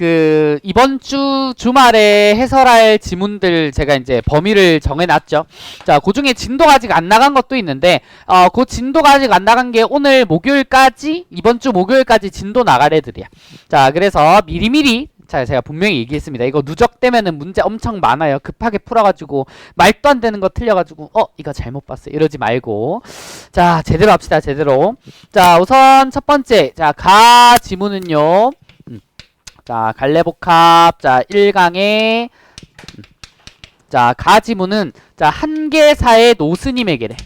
그 이번 주 주말에 해설할 지문들 제가 이제 범위를 정해놨죠. 자, 그 중에 진도가 아직 안 나간 것도 있는데, 어, 그 진도가 아직 안 나간 게 오늘 목요일까지 이번 주 목요일까지 진도 나갈 애들이야. 자, 그래서 미리미리 자, 제가 분명히 얘기했습니다. 이거 누적되면은 문제 엄청 많아요. 급하게 풀어가지고 말도 안 되는 거 틀려가지고 어 이거 잘못 봤어요. 이러지 말고 자 제대로 합시다. 제대로. 자 우선 첫 번째 자가 지문은요. 음, 자 갈래복합 자 1강에 음, 자가 지문은 자 한계사의 노스님에게래.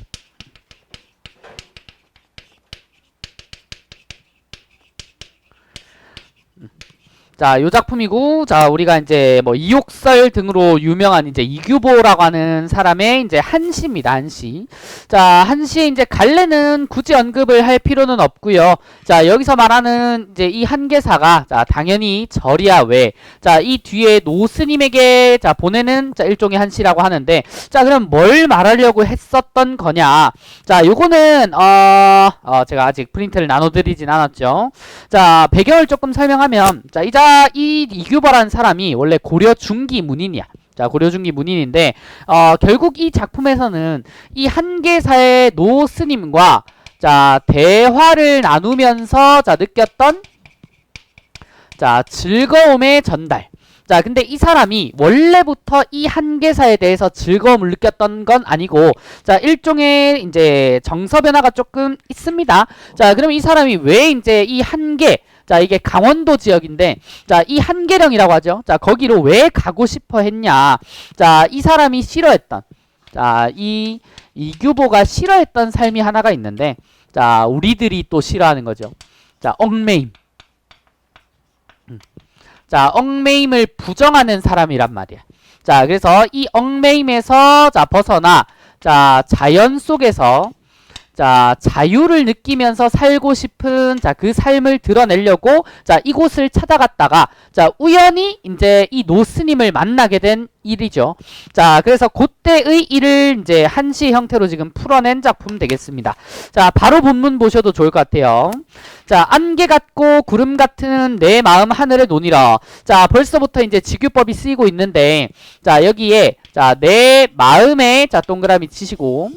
자, 요 작품이고, 자, 우리가 이제 뭐 이옥설 등으로 유명한 이제 이규보라고 하는 사람의 이제 한시입니다, 한시. 자, 한시의 이제 갈래는 굳이 언급을 할 필요는 없고요. 자, 여기서 말하는 이제 이 한계사가, 자, 당연히 절이야 왜. 자, 이 뒤에 노스님에게, 자, 보내는, 자, 일종의 한시라고 하는데, 자, 그럼 뭘 말하려고 했었던 거냐. 자, 요거는, 어, 어, 제가 아직 프린트를 나눠드리진 않았죠. 자, 배경을 조금 설명하면, 자, 이자, 이 이규보라는 사람이 원래 고려 중기 문인이야. 자, 고려 중기 문인인데, 어, 결국 이 작품에서는 이 한계사의 노 스님과, 자, 대화를 나누면서, 자, 느꼈던, 자, 즐거움의 전달. 자, 근데 이 사람이 원래부터 이 한계사에 대해서 즐거움을 느꼈던 건 아니고, 자, 일종의 이제 정서 변화가 조금 있습니다. 자, 그럼 이 사람이 왜 이제 이 한계, 자, 이게 강원도 지역인데, 자, 이 한계령이라고 하죠. 자, 거기로 왜 가고 싶어 했냐. 자, 이 사람이 싫어했던, 자, 이, 이규보가 싫어했던 삶이 하나가 있는데, 자, 우리들이 또 싫어하는 거죠. 자, 얽매임. 음. 자, 얽매임을 부정하는 사람이란 말이야. 자, 그래서 이 얽매임에서, 자, 벗어나, 자, 자연 속에서, 자, 자유를 느끼면서 살고 싶은 자, 그 삶을 드러내려고 자, 이곳을 찾아갔다가 자, 우연히 이제 이 노스님을 만나게 된 일이죠. 자, 그래서 그때의 일을 이제 한시 형태로 지금 풀어낸 작품 되겠습니다. 자, 바로 본문 보셔도 좋을 것 같아요. 자, 안개 같고 구름 같은 내 마음 하늘에 논이라. 자, 벌써부터 이제 직유법이 쓰이고 있는데, 자, 여기에, 자, 내 마음에, 자, 동그라미 치시고,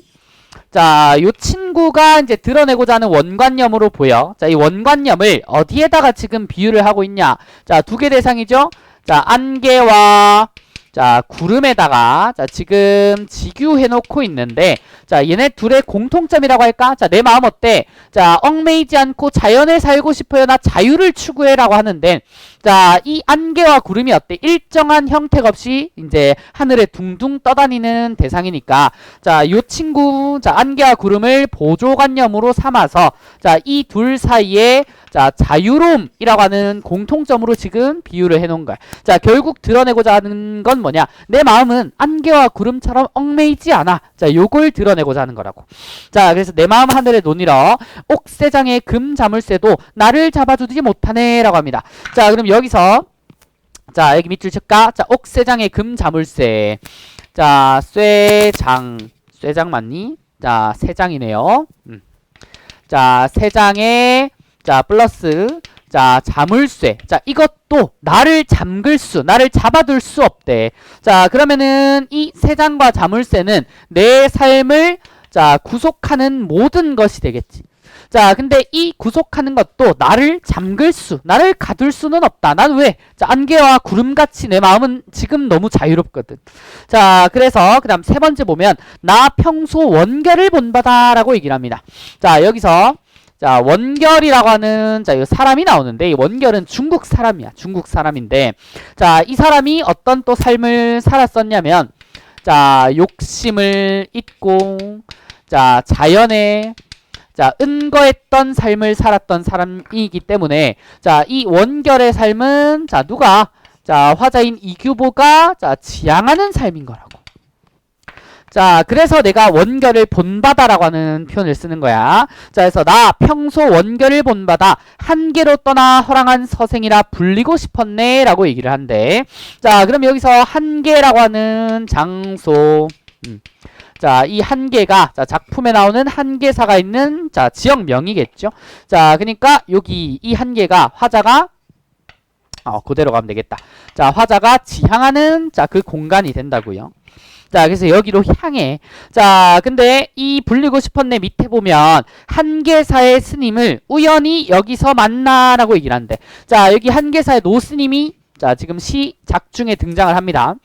자, 요 친구가 이제 드러내고자 하는 원관념으로 보여. 자, 이 원관념을 어디에다가 지금 비유를 하고 있냐? 자, 두 개 대상이죠? 자, 안개와 자, 구름에다가 자, 지금 직유해 놓고 있는데 자, 얘네 둘의 공통점이라고 할까? 자, 내 마음 어때? 자, 얽매이지 않고 자연을 살고 싶어요. 나 자유를 추구해라고 하는데 자, 이 안개와 구름이 어때? 일정한 형태가 없이 이제 하늘에 둥둥 떠다니는 대상이니까 자, 요 친구 자, 안개와 구름을 보조관념으로 삼아서 자, 이 둘 사이에 자, 자유로움이라고 하는 공통점으로 지금 비유를 해 놓은 거야. 자, 결국 드러내고자 하는 건 뭐냐? 내 마음은 안개와 구름처럼 얽매이지 않아. 자, 요걸 드러내고자 하는 거라고. 자, 그래서 내 마음 하늘에 논이러 옥새장의 금 자물쇠도 나를 잡아주지 못하네라고 합니다. 자, 그럼 여기서 자, 여기 밑줄 칠까? 자, 옥새장의 금 자물쇠. 자, 쇠장. 쇠장 맞니? 자, 세 장이네요. 음. 자, 세 장에 자, 플러스 자, 자물쇠. 자, 이것도 나를 잠글 수, 나를 잡아둘 수 없대. 자, 그러면은 이 세 장과 자물쇠는 내 삶을 자, 구속하는 모든 것이 되겠지. 자, 근데 이 구속하는 것도 나를 잠글 수, 나를 가둘 수는 없다. 난 왜? 자, 안개와 구름같이 내 마음은 지금 너무 자유롭거든. 자, 그래서 그 다음 세 번째 보면 나 평소 원결을 본바다라고 얘기를 합니다. 자, 여기서 자, 원결이라고 하는 자, 이 사람이 나오는데 이 원결은 중국 사람이야. 중국 사람인데 자, 이 사람이 어떤 또 삶을 살았었냐면 자, 욕심을 잊고 자, 자연에 자, 은거했던 삶을 살았던 사람이기 때문에 자, 이 원결의 삶은 자, 누가 자, 화자인 이규보가 자, 지향하는 삶인 거라고. 자, 그래서 내가 원결을 본바다라고 하는 표현을 쓰는 거야. 자, 그래서 나 평소 원결을 본바다 한계로 떠나 허랑한 서생이라 불리고 싶었네 라고 얘기를 한대. 자, 그럼 여기서 한계라고 하는 장소 음. 자, 이 한계가 자, 작품에 나오는 한계사가 있는 자, 지역명이겠죠. 자, 그러니까 여기 이 한계가 화자가 어, 그대로 가면 되겠다. 자, 화자가 지향하는 자, 그 공간이 된다고요. 자, 그래서 여기로 향해. 자, 근데 이 불리고 싶었네 밑에 보면 한계사의 스님을 우연히 여기서 만나라고 얘기를 하는데. 자, 여기 한계사의 노스님이 자, 지금 시작 중에 등장을 합니다.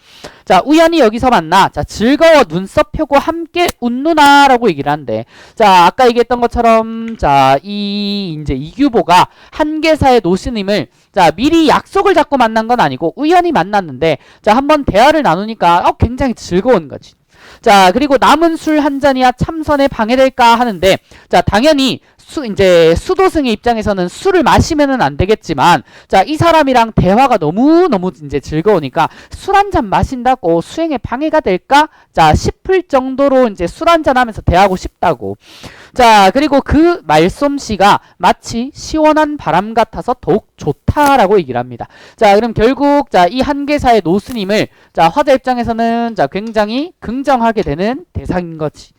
자, 우연히 여기서 만나. 자, 즐거워 눈썹 펴고 함께 웃누나라고 얘기를 한대. 자, 아까 얘기했던 것처럼 자, 이 이제 이규보가 한계사의 노스님을 자, 미리 약속을 잡고 만난 건 아니고 우연히 만났는데 자, 한번 대화를 나누니까 어, 굉장히 즐거운 거지. 자, 그리고 남은 술 한 잔이야 참선에 방해될까 하는데 자, 당연히 수 이제 수도승의 입장에서는 술을 마시면은 안 되겠지만 자, 이 사람이랑 대화가 너무 너무 이제 즐거우니까 술 한 잔 마신다고 수행에 방해가 될까? 자, 싶을 정도로 이제 술 한 잔 하면서 대하고 싶다고. 자, 그리고 그 말솜씨가 마치 시원한 바람 같아서 더욱 좋다라고 얘기를 합니다. 자, 그럼 결국 자, 이 한계사의 노스님을 자, 화자 입장에서는 자, 굉장히 긍정하게 되는 대상인 거지.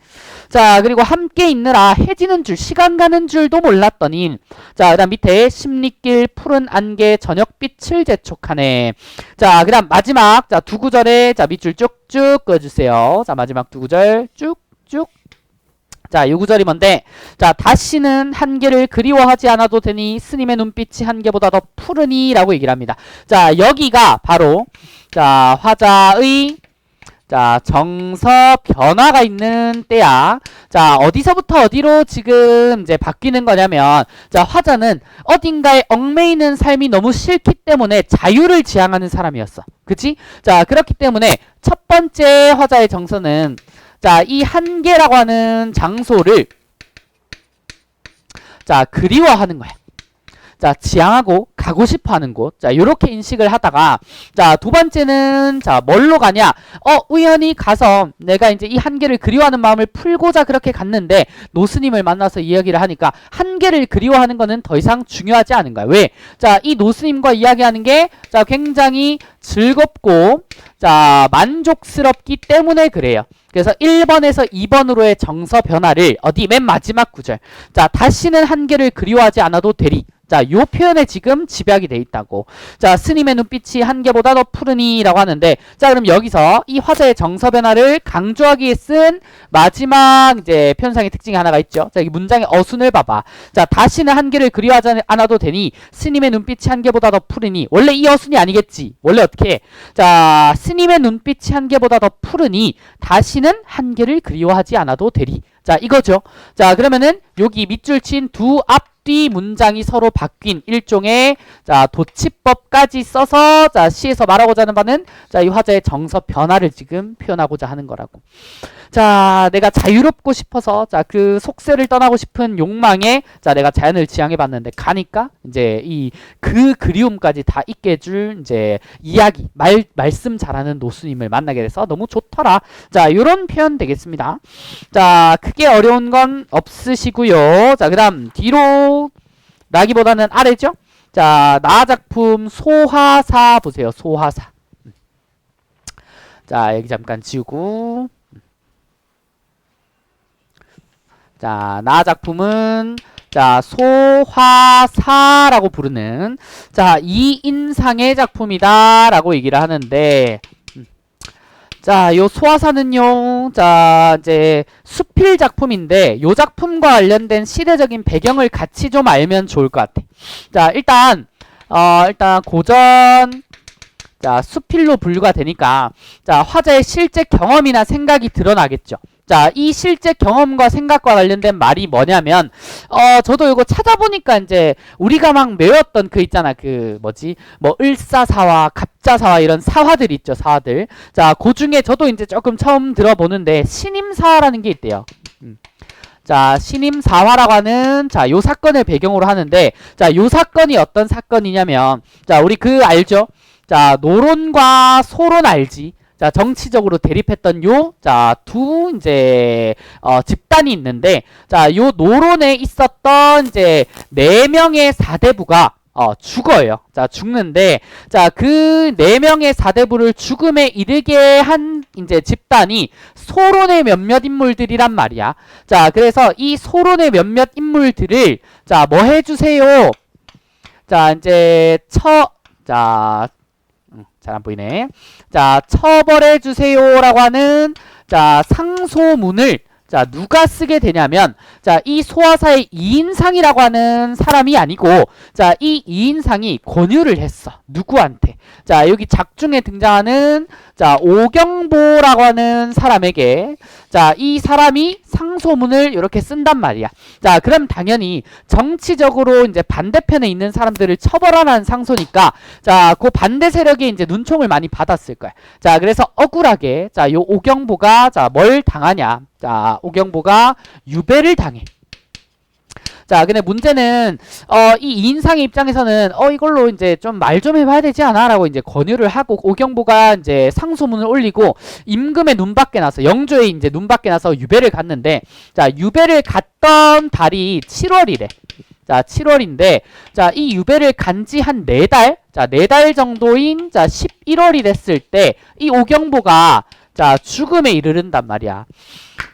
자, 그리고 함께 있느라 해지는 줄, 시간 가는 줄도 몰랐더니 자, 그다음 밑에 십리길 푸른 안개 저녁빛을 재촉하네. 자, 그다음 마지막 자, 두 구절에 자, 밑줄 쭉쭉 그어 주세요. 자, 마지막 두 구절 쭉쭉 자, 요 구절이 뭔데? 자, 다시는 한계를 그리워하지 않아도 되니 스님의 눈빛이 한계보다 더 푸르니 라고 얘기를 합니다. 자, 여기가 바로 자, 화자의 자, 정서 변화가 있는 때야. 자, 어디서부터 어디로 지금 이제 바뀌는 거냐면, 자, 화자는 어딘가에 얽매이는 삶이 너무 싫기 때문에 자유를 지향하는 사람이었어. 그치? 자, 그렇기 때문에 첫 번째 화자의 정서는, 자, 이 한계라고 하는 장소를, 자, 그리워하는 거야. 자, 지향하고 가고 싶어 하는 곳. 자, 요렇게 인식을 하다가 자, 두 번째는 자, 뭘로 가냐? 어, 우연히 가서 내가 이제 이 한계를 그리워하는 마음을 풀고자 그렇게 갔는데 노스님을 만나서 이야기를 하니까 한계를 그리워하는 거는 더 이상 중요하지 않은 거야. 왜? 자, 이 노스님과 이야기하는 게 자, 굉장히 즐겁고 자, 만족스럽기 때문에 그래요. 그래서 1번에서 2번으로의 정서 변화를 어디 맨 마지막 구절. 자, 다시는 한계를 그리워하지 않아도 되리. 자, 요 표현에 지금 집약이 돼 있다고. 자, 스님의 눈빛이 한계보다 더 푸르니라고 하는데, 자, 그럼 여기서 이 화자의 정서 변화를 강조하기 위해 쓴 마지막 이제 편상의 특징이 하나가 있죠. 자, 이 문장의 어순을 봐봐. 자, 다시는 한계를 그리워하지 않아도 되니 스님의 눈빛이 한계보다 더 푸르니. 원래 이 어순이 아니겠지. 원래 어떻게? 해? 자, 스님의 눈빛이 한계보다 더 푸르니 다시는 한계를 그리워하지 않아도 되리. 자, 이거죠. 자, 그러면은 여기 밑줄 친 두 앞 뒤 문장이 서로 바뀐 일종의 자, 도치법까지 써서 자, 시에서 말하고자 하는 바는 자, 이 화자의 정서 변화를 지금 표현하고자 하는 거라고. 자, 내가 자유롭고 싶어서 자, 그 속세를 떠나고 싶은 욕망에 자, 내가 자연을 지향해 봤는데 가니까 이제 이 그 그리움까지 다 있게 해줄 이제 이야기, 말 말씀 잘하는 노수님을 만나게 돼서 너무 좋더라. 자, 요런 표현 되겠습니다. 자, 크게 어려운 건 없으시고요. 자, 그다음 뒤로 라기보다는 아래죠. 자, 나 작품 소화사 보세요. 소화사. 음. 자, 여기 잠깐 지우고 자, 나 작품은 자, 소화사라고 부르는 자, 이 인상의 작품이다라고 얘기를 하는데 음. 자, 요 소화사는요. 자, 이제 수필 작품인데 요 작품과 관련된 시대적인 배경을 같이 좀 알면 좋을 것 같아. 자, 일단 어, 일단 고전 자, 수필로 분류가 되니까 자, 화자의 실제 경험이나 생각이 드러나겠죠. 자, 이 실제 경험과 생각과 관련된 말이 뭐냐면, 어, 저도 이거 찾아보니까 이제 우리가 막 외웠던 그 있잖아. 그 뭐지? 뭐 을사사화, 갑자사화 이런 사화들 있죠. 사화들. 자, 그 중에 저도 이제 조금 처음 들어보는데 신임사화라는 게 있대요. 음. 자, 신임사화라고 하는 자, 요 사건을 배경으로 하는데 자, 요 사건이 어떤 사건이냐면 자, 우리 그 알죠? 자, 노론과 소론 알지? 자, 정치적으로 대립했던 요, 자, 두, 이제, 어, 집단이 있는데, 자, 요 노론에 있었던, 이제, 네 명의 사대부가, 어, 죽어요. 자, 죽는데, 자, 그 네 명의 사대부를 죽음에 이르게 한, 이제, 집단이 소론의 몇몇 인물들이란 말이야. 자, 그래서 이 소론의 몇몇 인물들을, 자, 뭐 해주세요? 자, 이제, 처, 자, 음, 잘 안 보이네. 자, 처벌해 주세요라고 하는 자, 상소문을 자, 누가 쓰게 되냐면 자, 이 소화사의 이인상이라고 하는 사람이 아니고 자, 이 이인상이 권유를 했어. 누구한테? 자, 여기 작중에 등장하는 자, 오경보라고 하는 사람에게 자, 이 사람이 상소문을 이렇게 쓴단 말이야. 자, 그럼 당연히 정치적으로 이제 반대편에 있는 사람들을 처벌하라는 상소니까 자, 그 반대 세력이 이제 눈총을 많이 받았을 거야. 자, 그래서 억울하게 자, 요 오경보가 자, 뭘 당하냐? 자, 오경보가 유배를 당해. 자, 근데 문제는 어, 이 이인상의 입장에서는 어 이걸로 이제 좀 말 좀 해봐야 되지 않아라고 이제 권유를 하고 오경보가 이제 상소문을 올리고 임금의 눈밖에 나서 영조의 이제 눈밖에 나서 유배를 갔는데 자 유배를 갔던 달이 7월이래. 자 7월인데 자 이 유배를 간 지 한 네 달, 자 네 달 정도인 자 11월이 됐을 때 이 오경보가 자 죽음에 이르른단 말이야.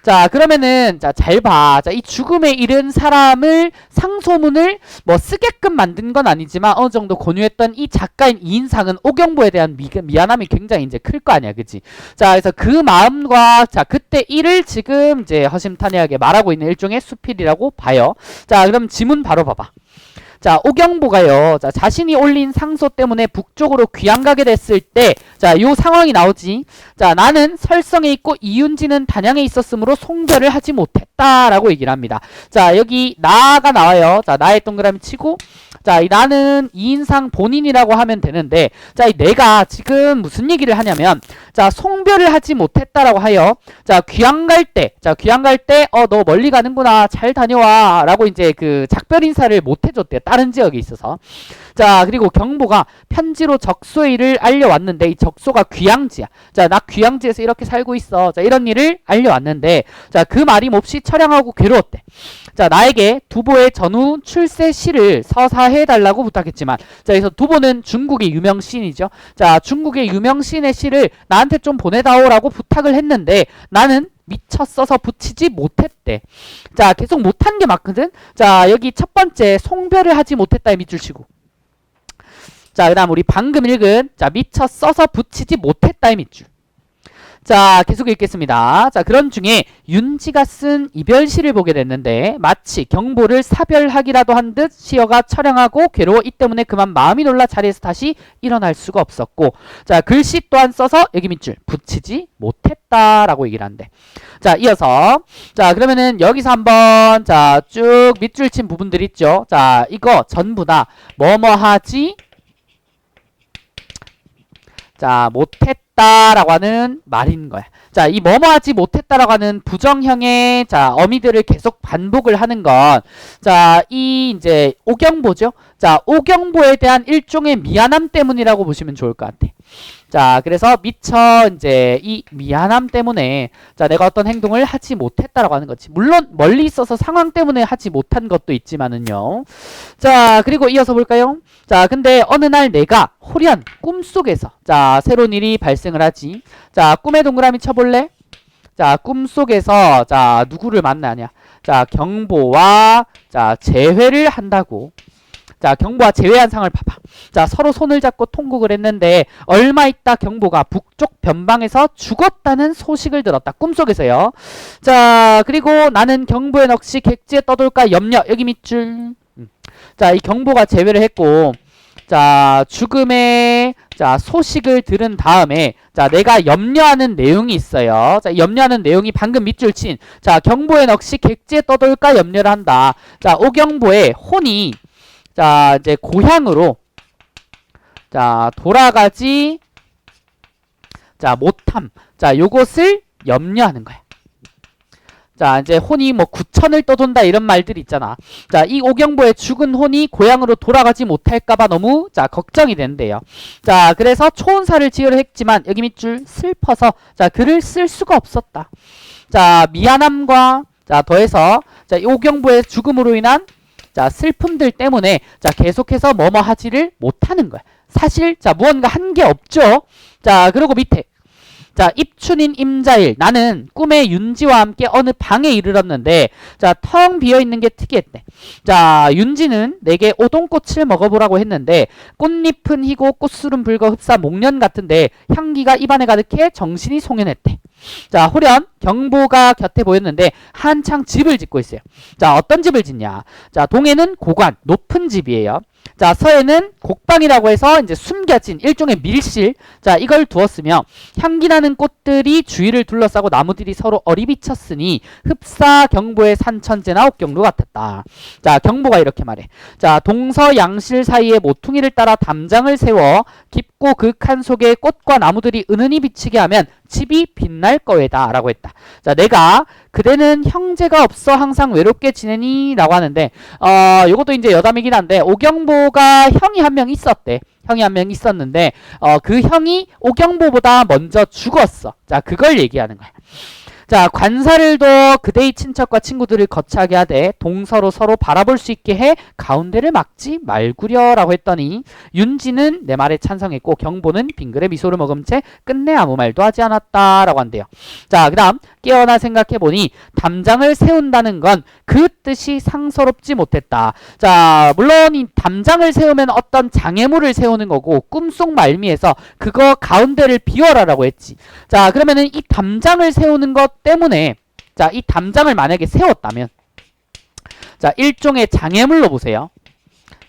자 그러면은 자 잘 봐. 자 이 죽음에 이른 사람을 상소문을 뭐 쓰게끔 만든 건 아니지만 어느 정도 권유했던 이 작가인 이인상은 오경보에 대한 미, 미안함이 굉장히 이제 클 거 아니야, 그지? 자 그래서 그 마음과 자 그때 일을 지금 이제 허심탄회하게 말하고 있는 일종의 수필이라고 봐요. 자 그럼 지문 바로 봐봐. 자, 오경보가요. 자, 자신이 올린 상소 때문에 북쪽으로 귀양 가게 됐을 때, 자, 요 상황이 나오지. 자, 나는 설성에 있고 이윤지는 단양에 있었으므로 송별을 하지 못했다라고 얘기를 합니다. 자, 여기 나가 나와요. 자, 나의 동그라미 치고, 자, 이 나는 이인상 본인이라고 하면 되는데, 자, 이 내가 지금 무슨 얘기를 하냐면, 자, 송별을 하지 못했다라고 하여, 자, 귀양 갈 때, 자, 귀양 갈 때, 어, 너 멀리 가는구나. 잘 다녀와. 라고 이제 그 작별 인사를 못 해줬대요. 다른 지역에 있어서. 자, 그리고 경보가 편지로 적소의 일을 알려왔는데, 이 적소가 귀양지야. 자, 나 귀양지에서 이렇게 살고 있어. 자, 이런 일을 알려왔는데, 자, 그 말이 몹시 처량하고 괴로웠대. 자, 나에게 두보의 전후 출세 시를 서사해 달라고 부탁했지만, 자, 그래서 두보는 중국의 유명 시인이죠. 자, 중국의 유명 시인의 시를 나한테 좀 보내다오라고 부탁을 했는데, 나는 미처 써서 붙이지 못했대. 자, 계속 못한 게 맞거든? 자, 여기 첫 번째, 송별을 하지 못했다의 밑줄 치고. 자, 그 다음 우리 방금 읽은, 자, 미처 써서 붙이지 못했다의 밑줄. 자, 계속 읽겠습니다. 자, 그런 중에 윤지가 쓴 이별시를 보게 됐는데 마치 경보를 사별하기라도 한 듯 시어가 처량하고 괴로워 이 때문에 그만 마음이 놀라 자리에서 다시 일어날 수가 없었고 자, 글씨 또한 써서 여기 밑줄 붙이지 못했다라고 얘기를 한대. 자, 이어서 자, 그러면은 여기서 한번 자, 쭉 밑줄 친 부분들 있죠. 자, 이거 전부 다 뭐뭐 하지 자, 못했다 라고 하는 말인 거야. 자, 이 뭐뭐 하지 못했다라고 하는 부정형의 자, 어미들을 계속 반복을 하는 건 자, 이 이제 오경보죠. 자, 오경보에 대한 일종의 미안함 때문이라고 보시면 좋을 것 같아. 자, 그래서 미처 이제 이 미안함 때문에 자, 내가 어떤 행동을 하지 못했다라고 하는 거지. 물론 멀리 있어서 상황 때문에 하지 못한 것도 있지만은요. 자, 그리고 이어서 볼까요? 자, 근데 어느 날 내가 호련 꿈속에서 자, 새로운 일이 발생을 하지. 자, 꿈의 동그라미 쳐볼래? 자, 꿈속에서 자, 누구를 만나냐? 자, 경보와 자, 재회를 한다고. 자, 경보와 재회한 상을 봐봐. 자, 서로 손을 잡고 통곡을 했는데 얼마 있다 경보가 북쪽 변방에서 죽었다는 소식을 들었다. 꿈속에서요. 자, 그리고 나는 경보의 넋이 객지에 떠돌까 염려. 여기 밑줄. 음. 자, 이 경보가 재회를 했고 자, 죽음의 자, 소식을 들은 다음에 자, 내가 염려하는 내용이 있어요. 자, 염려하는 내용이 방금 밑줄 친 자, 경보의 넋이 객지에 떠돌까 염려를 한다. 자, 오경보의 혼이 자, 이제 고향으로 자, 돌아가지 자, 못함. 자, 요것을 염려하는 거야. 자, 이제 혼이 뭐 구천을 떠돈다 이런 말들이 있잖아. 자, 이 오경보의 죽은 혼이 고향으로 돌아가지 못할까봐 너무 자 걱정이 된대요. 자, 그래서 초혼사를 지으려 했지만 여기 밑줄 슬퍼서 자 글을 쓸 수가 없었다. 자, 미안함과 자 더해서 자, 이 오경보의 죽음으로 인한 자 슬픔들 때문에 자 계속해서 뭐뭐 하지를 못하는 거야. 사실 자 무언가 한 게 없죠. 자 그리고 밑에 자, 입춘인 임자일. 나는 꿈에 윤지와 함께 어느 방에 이르렀는데, 자, 텅 비어 있는 게 특이했대. 자, 윤지는 내게 오동꽃을 먹어보라고 했는데, 꽃잎은 희고 꽃술은 붉어 흡사 목련 같은데, 향기가 입안에 가득해 정신이 송연했대. 자, 호련, 경보가 곁에 보였는데, 한창 집을 짓고 있어요. 자, 어떤 집을 짓냐? 자, 동해는 고관, 높은 집이에요. 자, 서해는 곡방이라고 해서 이제 숨겨진 일종의 밀실. 자, 이걸 두었으며 향기 나는 꽃들이 주위를 둘러싸고 나무들이 서로 어리비쳤으니 흡사 경보의 산천재나 옥경로 같았다. 자, 경보가 이렇게 말해. 자, 동서 양실 사이에 모퉁이를 따라 담장을 세워 깊고 극한 속에 꽃과 나무들이 은은히 비치게 하면 집이 빛날 거외다 라고 했다. 자, 내가 그대는 형제가 없어 항상 외롭게 지내니? 라고 하는데 어, 요것도 이제 여담이긴 한데 오경보 가 형이 한 명 있었대. 형이 한 명 있었는데 어, 그 형이 오경보보다 먼저 죽었어. 자, 그걸 얘기하는 거야. 자, 관사를 둬 그대의 친척과 친구들을 거차게 하되 동서로 서로 바라볼 수 있게 해 가운데를 막지 말구려라고 했더니 윤지는 내 말에 찬성했고 경보는 빙그레 미소를 머금 채 끝내 아무 말도 하지 않았다라고 한대요. 자, 그다음 깨어나 생각해 보니 담장을 세운다는 건 그 뜻이 상서롭지 못했다. 자, 물론 이 담장을 세우면 어떤 장애물을 세우는 거고 꿈속 말미에서 그거 가운데를 비워라라고 했지. 자, 그러면은 이 담장을 세우는 것 때문에 자, 이 담장을 만약에 세웠다면 자, 일종의 장애물로 보세요.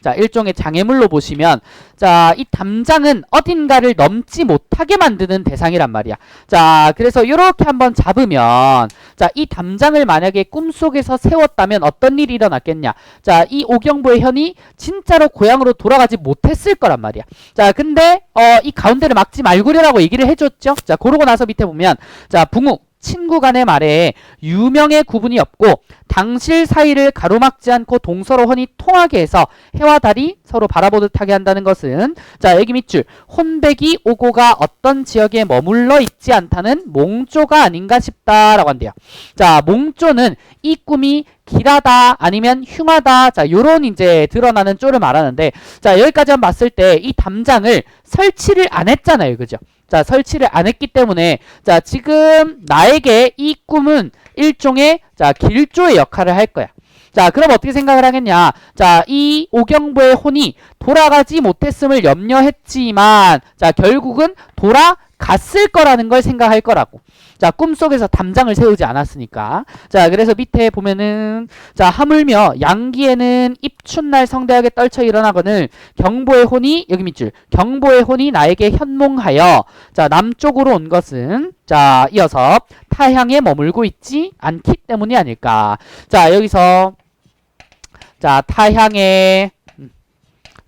자, 일종의 장애물로 보시면 자, 이 담장은 어딘가를 넘지 못하게 만드는 대상이란 말이야. 자, 그래서 이렇게 한번 잡으면 자, 이 담장을 만약에 꿈속에서 세웠다면 어떤 일이 일어났겠냐? 자, 이 오경보의 현이 진짜로 고향으로 돌아가지 못했을 거란 말이야. 자, 근데 어, 이 가운데를 막지 말구려라고 얘기를 해줬죠. 자, 그러고 나서 밑에 보면 자, 붕우 친구 간의 말에 유명의 구분이 없고 당실 사이를 가로막지 않고 동서로 혼이 통하게 해서 해와 달이 서로 바라보듯 하게 한다는 것은 자 여기 밑줄. 혼백이 오고가 어떤 지역에 머물러 있지 않다는 몽조가 아닌가 싶다라고 한대요. 자 몽조는 이 꿈이 길하다 아니면 흉하다. 자 요런 이제 드러나는 쪼를 말하는데 자 여기까지 만 봤을 때 이 담장을 설치를 안 했잖아요. 그죠 자 설치를 안 했기 때문에 자 지금 나에게 이 꿈은 일종의 자 길조의 역할을 할 거야. 자 그럼 어떻게 생각을 하겠냐? 자 이 오경보의 혼이 돌아가지 못했음을 염려했지만 자 결국은 돌아갔을 거라는 걸 생각할 거라고 자 꿈속에서 담장을 세우지 않았으니까. 자 그래서 밑에 보면은 자 하물며 양기에는 입춘날 성대하게 떨쳐 일어나거늘 경보의 혼이 여기 밑줄 경보의 혼이 나에게 현몽하여 자 남쪽으로 온 것은 자 이어서 타향에 머물고 있지 않기 때문이 아닐까. 자 여기서 자 타향에 음,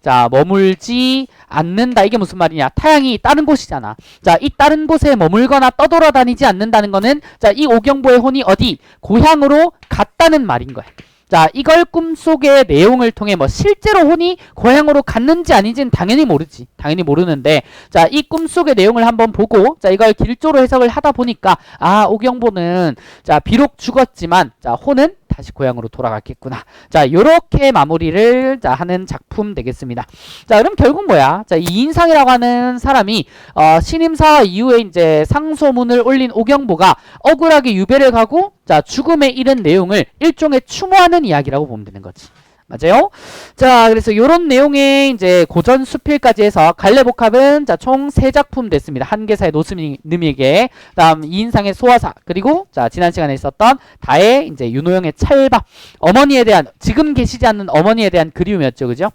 자 머물지 않는다. 이게 무슨 말이냐? 타향이 다른 곳이잖아. 자 이 다른 곳에 머물거나 떠돌아다니지 않는다는 거는 자 이 오경보의 혼이 어디? 고향으로 갔다는 말인 거야. 자 이걸 꿈속의 내용을 통해 뭐 실제로 혼이 고향으로 갔는지 아닌지는 당연히 모르지. 당연히 모르는데 자 이 꿈속의 내용을 한번 보고 자 이걸 길조로 해석을 하다 보니까 아 오경보는 자 비록 죽었지만 자 혼은 다시 고향으로 돌아갔겠구나. 자, 요렇게 마무리를 자, 하는 작품 되겠습니다. 자, 그럼 결국 뭐야? 자, 이 인상이라고 하는 사람이 어, 신임사 이후에 이제 상소문을 올린 오경보가 억울하게 유배를 가고 자, 죽음에 이른 내용을 일종의 추모하는 이야기라고 보면 되는 거지. 맞아요? 자, 그래서 요런 내용의 이제 고전 수필까지 해서 갈래복합은 자, 총 세 작품 됐습니다. 한계사의 노스님에게, 다음 이인상의 소화사, 그리고 자, 지난 시간에 있었던 다의 이제 윤호영의 찰밥, 어머니에 대한 지금 계시지 않는 어머니에 대한 그리움이었죠. 그죠?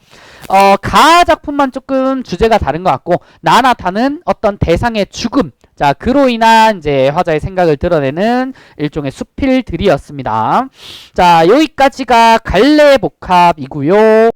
어, 가 작품만 조금 주제가 다른 것 같고 나나 다는 어떤 대상의 죽음 자, 그로 인한 이제 화자의 생각을 드러내는 일종의 수필들이었습니다. 자, 여기까지가 갈래 복합이고요.